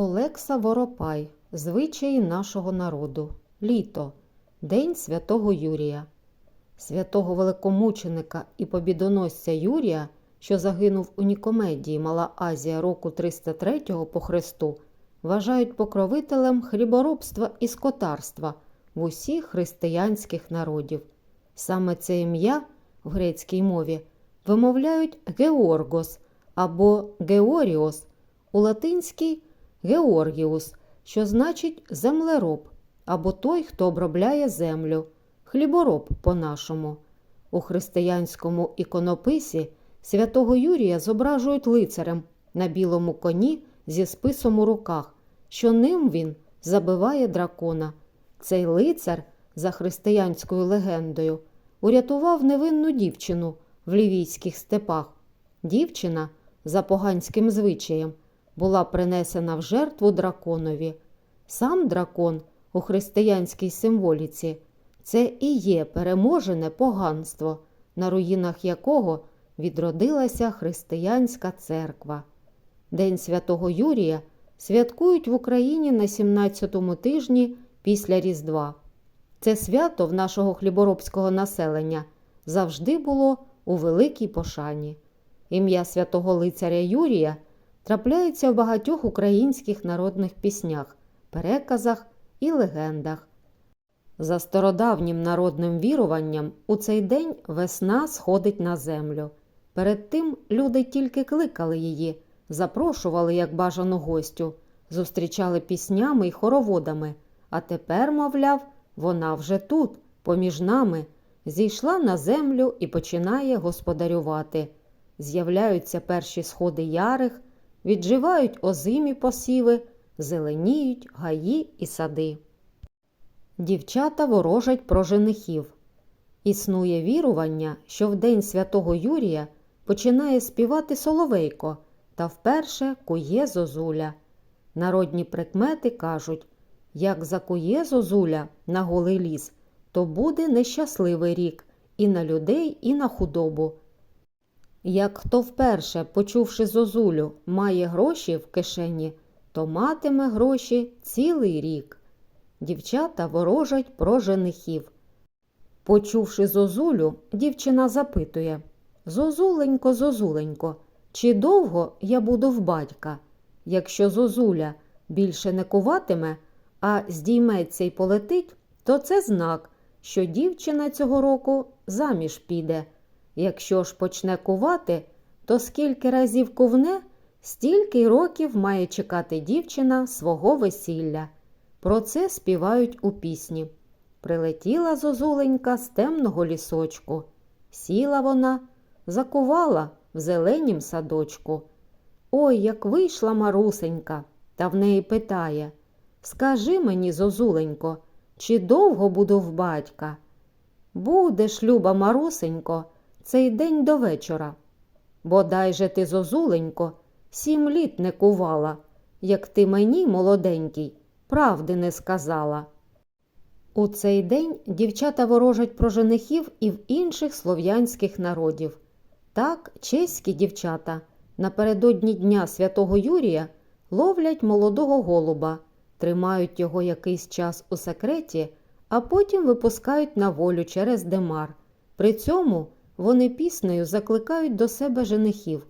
Олекса Воропай. Звичаї нашого народу. Літо. День святого Юрія. Святого великомученика і побідоносця Юрія, що загинув у Нікомедії Мала Азія року 303 по Христу, вважають покровителем хліборобства і скотарства в усіх християнських народів. Саме це ім'я в грецькій мові вимовляють Георгос або Георіос, у латинській Георгіус, що значить землероб або той, хто обробляє землю, хлібороб по-нашому. У християнському іконописі святого Юрія зображують лицарем на білому коні зі списом у руках, що ним він забиває дракона. Цей лицар, за християнською легендою, урятував невинну дівчину в лівійських степах. Дівчина, за поганським звичаєм, була принесена в жертву драконові. Сам дракон у християнській символіці це і є переможене поганство, на руїнах якого відродилася християнська церква. День святого Юрія святкують в Україні на 17-му тижні після Різдва. Це свято в нашого хліборобського населення завжди було у великій пошані. Ім'я святого лицаря Юрія трапляється в багатьох українських народних піснях, переказах і легендах. За стародавнім народним віруванням у цей день весна сходить на землю. Перед тим люди тільки кликали її, запрошували як бажану гостю, зустрічали піснями й хороводами, а тепер, мовляв, вона вже тут, поміж нами, зійшла на землю і починає господарювати. З'являються перші сходи ярих, відживають озимі посіви, зеленіють гаї і сади. Дівчата ворожать про женихів. Існує вірування, що в день святого Юрія починає співати соловейко та вперше кує зозуля. Народні прикмети кажуть, як закує зозуля на голий ліс, то буде нещасливий рік і на людей, і на худобу. Як хто вперше, почувши зозулю, має гроші в кишені, то матиме гроші цілий рік. Дівчата ворожать про женихів. Почувши зозулю, дівчина запитує Зозуленько, зозуленько, чи довго я буду в батька? Якщо зозуля більше не куватиме, а здійметься й полетить, то це знак, що дівчина цього року заміж піде. Якщо ж почне кувати, то скільки разів ковне, стільки років має чекати дівчина свого весілля. Про це співають у пісні. Прилетіла зозуленька з темного лісочку. Сіла вона, закувала в зеленім садочку. Ой, як вийшла марусенька, та в неї питає Скажи мені, зозуленько, чи довго буду в батька? Будеш, люба марусенько, цей день до вечора. Бодай же ти, зозуленько, сім літ не кувала, як ти мені, молоденький, правди не сказала. У цей день дівчата ворожать про женихів і в інших слов'янських народів. Так, чеські дівчата напередодні Дня Святого Юрія ловлять молодого голуба, тримають його якийсь час у секреті, а потім випускають на волю через демар. При цьому вони піснею закликають до себе женихів.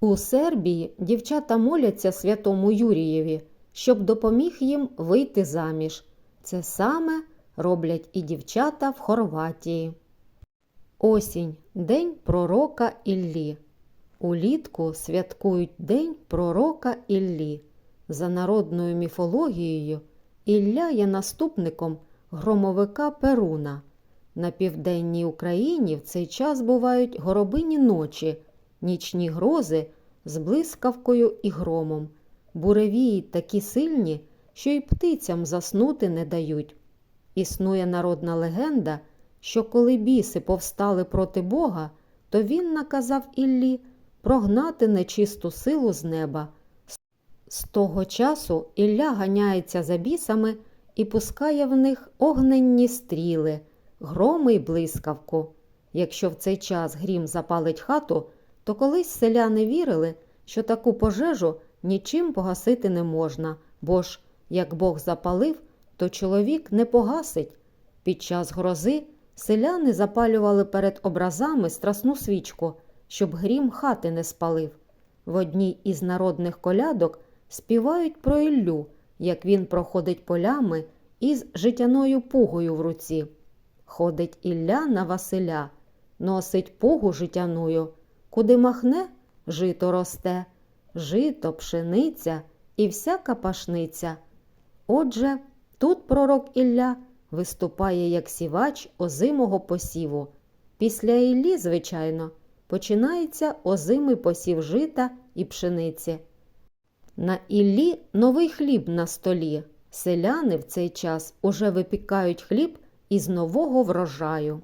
У Сербії дівчата моляться святому Юрієві, щоб допоміг їм вийти заміж. Це саме роблять і дівчата в Хорватії. Осінь день пророка Іллі. Улітку святкують День пророка Іллі. За народною міфологією, Ілля є наступником громовика Перуна. На південній Україні в цей час бувають горобині ночі, нічні грози з блискавкою і громом. Буревії такі сильні, що й птицям заснути не дають. Існує народна легенда, що коли біси повстали проти Бога, то він наказав Іллі прогнати нечисту силу з неба. З того часу Ілля ганяється за бісами і пускає в них огненні стріли, громи й блискавку. Якщо в цей час грім запалить хату, то колись селяни вірили, що таку пожежу нічим погасити не можна, бо ж, як Бог запалив, то чоловік не погасить. Під час грози селяни запалювали перед образами страсну свічку, щоб грім хати не спалив. В одній із народних колядок співають про Іллю, як він проходить полями із житяною пугою в руці. Ходить Ілля на Василя, носить пугу житяною, куди махне, жито росте, жито, пшениця і всяка пашниця. Отже, тут пророк Ілля виступає як сівач озимого посіву. Після Іллі, звичайно, починається озимий посів жита і пшениці. На Іллі новий хліб на столі. Селяни в цей час уже випікають хліб із нового врожаю.